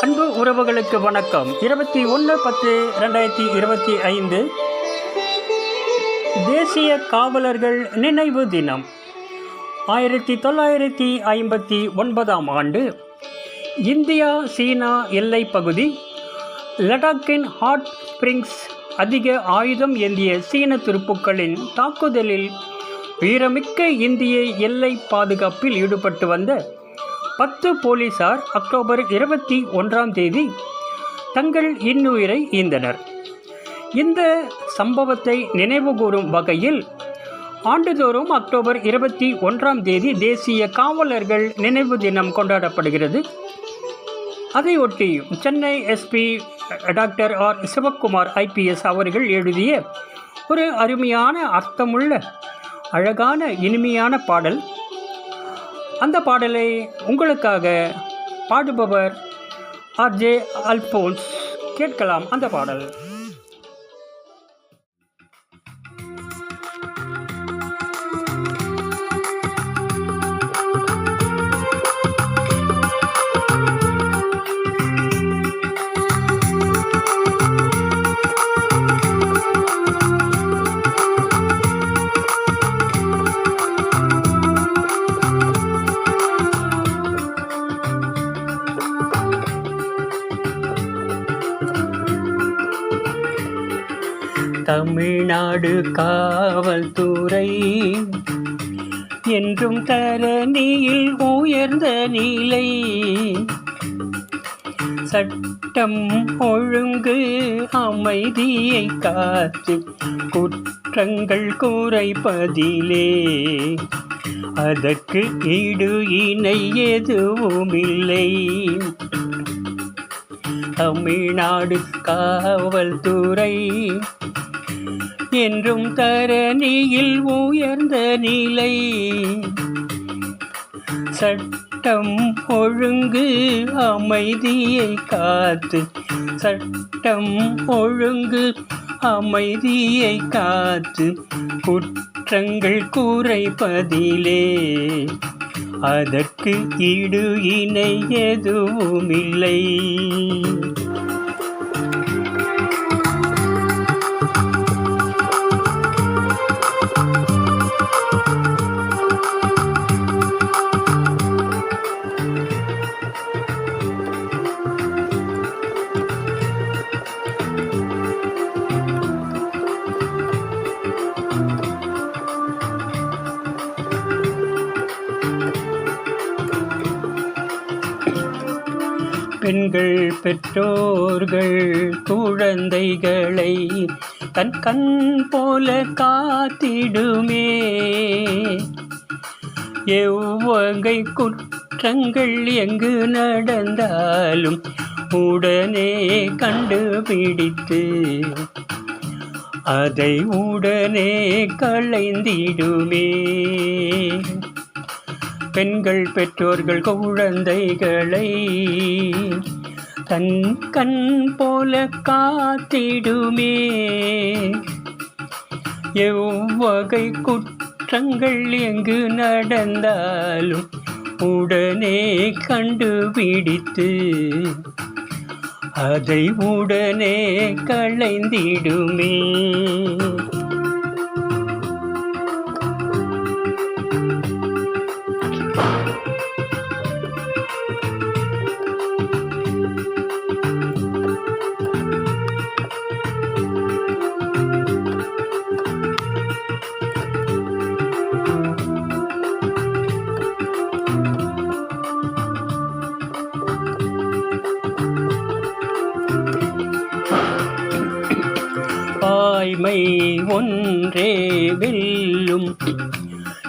அன்பு உறவுகளுக்கு வணக்கம். இருபத்தி ஒன்று பத்து ரெண்டாயிரத்தி இருபத்தி ஐந்து தேசிய காவலர்கள் நினைவு தினம். ஆயிரத்தி தொள்ளாயிரத்தி ஐம்பத்தி ஒன்பதாம் ஆண்டு இந்தியா சீனா எல்லை பகுதி லடாக்கின் ஹாட் ஸ்பிரிங்ஸ் அதிக ஆயுதம் ஏந்திய சீன துருப்புக்களின் தாக்குதலில் வீரமிக்க இந்திய எல்லை பாதுகாப்பில் ஈடுபட்டு வந்த பத்து போலீசார் அக்டோபர் இருபத்தி ஒன்றாம் தேதி தங்கள் இன்னுயிரை ஈந்தனர். இந்த சம்பவத்தை நினைவுகூரும் வகையில் ஆண்டுதோறும் அக்டோபர் இருபத்தி ஒன்றாம் தேதி தேசிய காவலர்கள் நினைவு தினம் கொண்டாடப்படுகிறது. அதையொட்டி Chennai SP doctor R. Sivakumar IPS அவர்கள் எழுதிய ஒரு அருமையான அர்த்தமுள்ள அழகான இனிமையான பாடல். அந்த பாடலை உங்களுக்காக பாடுபவர் ஆர்ஜே அல்போன்ஸ். கேட்கலாம் அந்த பாடல். தமிழ்நாடு காவல்துறை. என்றும் தரணியில் உயர்ந்த நிலை. சட்டம் ஒழுங்கு அமைதியை காத்து குற்றங்கள் குறைப்பதிலே. அதற்கு ஈடு இணை எதுவுமில்லை. தமிழ்நாடு காவல்துறை. என்றும் தரணியில் உயர்ந்த நிலை. சட்டம் ஒழுங்கு அமைதியை காத்து சட்டம் ஒழுங்கு அமைதியை காத்து குற்றங்கள் குறைப்பதிலே. அதற்கு ஈடு இணை எதுவுமில்லை. பெண்கள் பெற்றோர்கள் குழந்தைகளை தன் கண் போல காத்திடுமே. எவ்வகை குற்றங்கள் எங்கு நடந்தாலும் உடனே கண்டுபிடித்து அதை உடனே களைந்திடுமே. பெண்கள் பெற்றோர்கள் குழந்தைகளை தன் கண் போல காத்திடுமே. எவ்வகை குற்றங்கள் எங்கு நடந்தாலும் உடனே கண்டுபிடித்து அதை உடனே களைந்திடுமே. தாய்மை ஒன்றே வெல்லும்.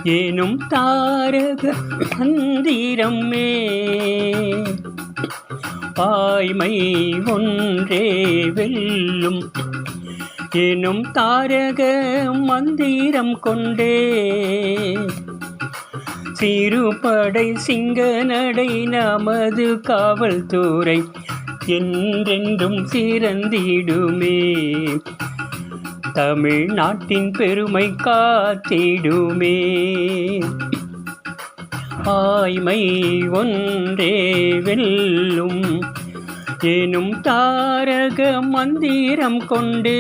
ஏனும் தாரக மந்திரமே பாய்மை ஒன்றே வெல்லும். எனும் தாரக மந்திரம் கொண்டே. சிறுபடை சிங்க நடை நமது காவல்துறை என்றென்றும் சிறந்திடுமே. தமிழ்நாட்டின் பெருமை காத்திடுமே. ஆய்மை ஒன்றே வெல்லும் எனும் தாரக மந்திரம் கொண்டு.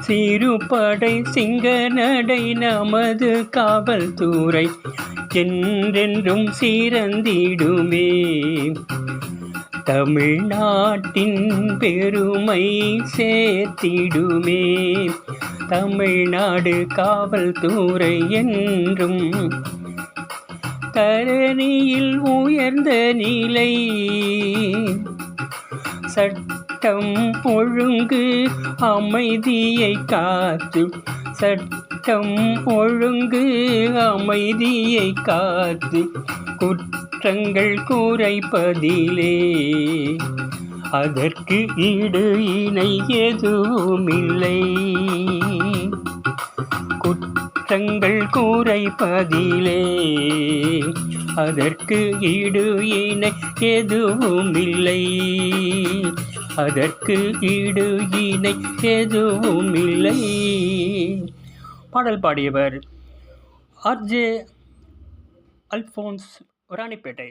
சிறுபடை சிங்க நடை நமது காவல்துறை என்றென்றும் சீரந்திடுமே தமிழ்நாட்டின் பெருமை சேர்த்திடுமே. தமிழ்நாடு காவல்துறை என்றும் தரணியில் உயர்ந்த நிலை. சட்டம் ஒழுங்கு அமைதியை காத்து சட்டம் ஒழுங்கு அமைதியை காத்து குற்றங்கள் குறைப்பதிலே அதற்கு ஈடு இணை எதுவுமில்லை. குற்றங்கள் குறைப்பதிலே அதற்கு ஈடு இணை எதுவுமில்லை. அதற்கு ஈடு இணை எதுவுமில்லை. பாடல் பாடியவர் ஆர்ஜே அல்ஃபோன்ஸ் ராணிப்பேட்டை